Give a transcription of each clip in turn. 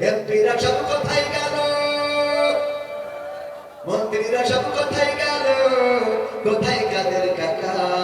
এমপিরা সব কোথায় গেল। মন্ত্রীরা সব কোথায় গেল। কোথায় কাদের কাকা?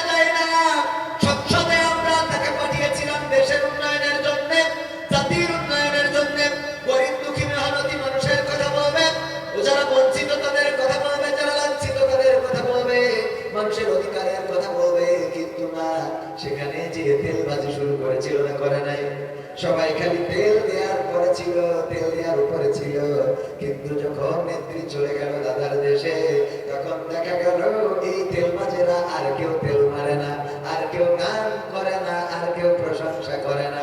যারা বঞ্চিত তাদের কথা বলবে, যারা লাঞ্ছিত তাদের কথা বলবে, মানুষের অধিকারের কথা বলবে, কিন্তু না, সেখানে যে শুরু করেছিল না করে নাই। সবাই খালি তেল দেওয়ার পরে ছিল, তেল দেওয়ার উপরে ছিল। কিন্তু যখন নেত্রী চলে গেল দাদার দেশে, তখন দেখা গেল এই তেল মাঝেরা আর কেউ তেল মারে না, আর কেউ গান করে না, আর কেউ প্রশংসা করে না।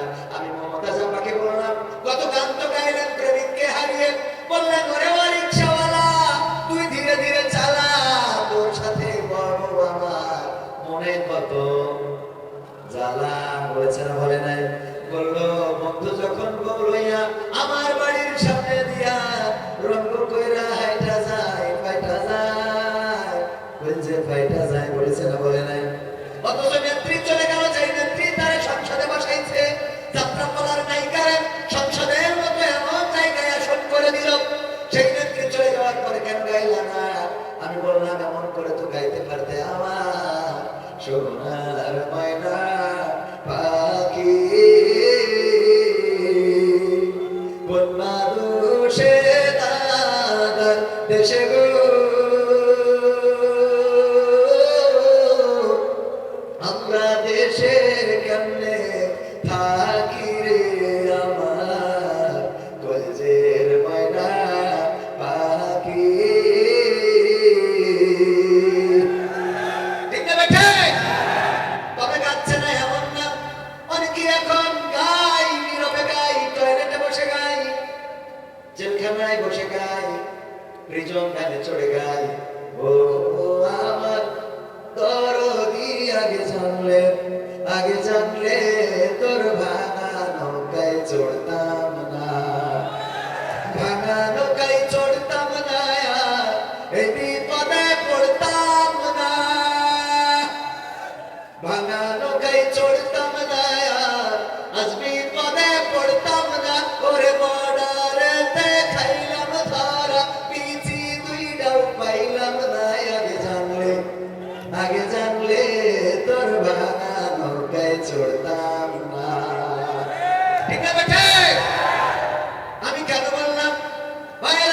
যখন বউ লইয়া আমার বাড়ির সামনে দিয়া রঙ্গ কইরা হাইটা যায়, ফাইটা যায়। বলছে, ফাইটা যায় বলেছে না বলে নাই। অথচ নেত্রী চলে গেল, যেই নেত্রী তারে সংসদে বসাইছে, যাত্রাপালার নায়িকারে সংসদের মতো এমন জায়গায় আসন করে দিল। সেই নেত্রী চলে যাওয়ার পরে কেন গাইলা না? আমি বললাম, এমন করে তো গাইতে পারতে আমার মানুষে দাদার দেশে গো। আমরা দেশের কেমনে থাকি প্রিজন ভ্যানে চড়ে গাই ও আমার দরদি আগে জানলে আগে জানলে তোর ভাঙা নৌকায় চড়তাম না ভাঙা নৌকায় চড়তাম না এই বিপদে পড়তাম না ভাঙা আমি কেন বললাম? ভাই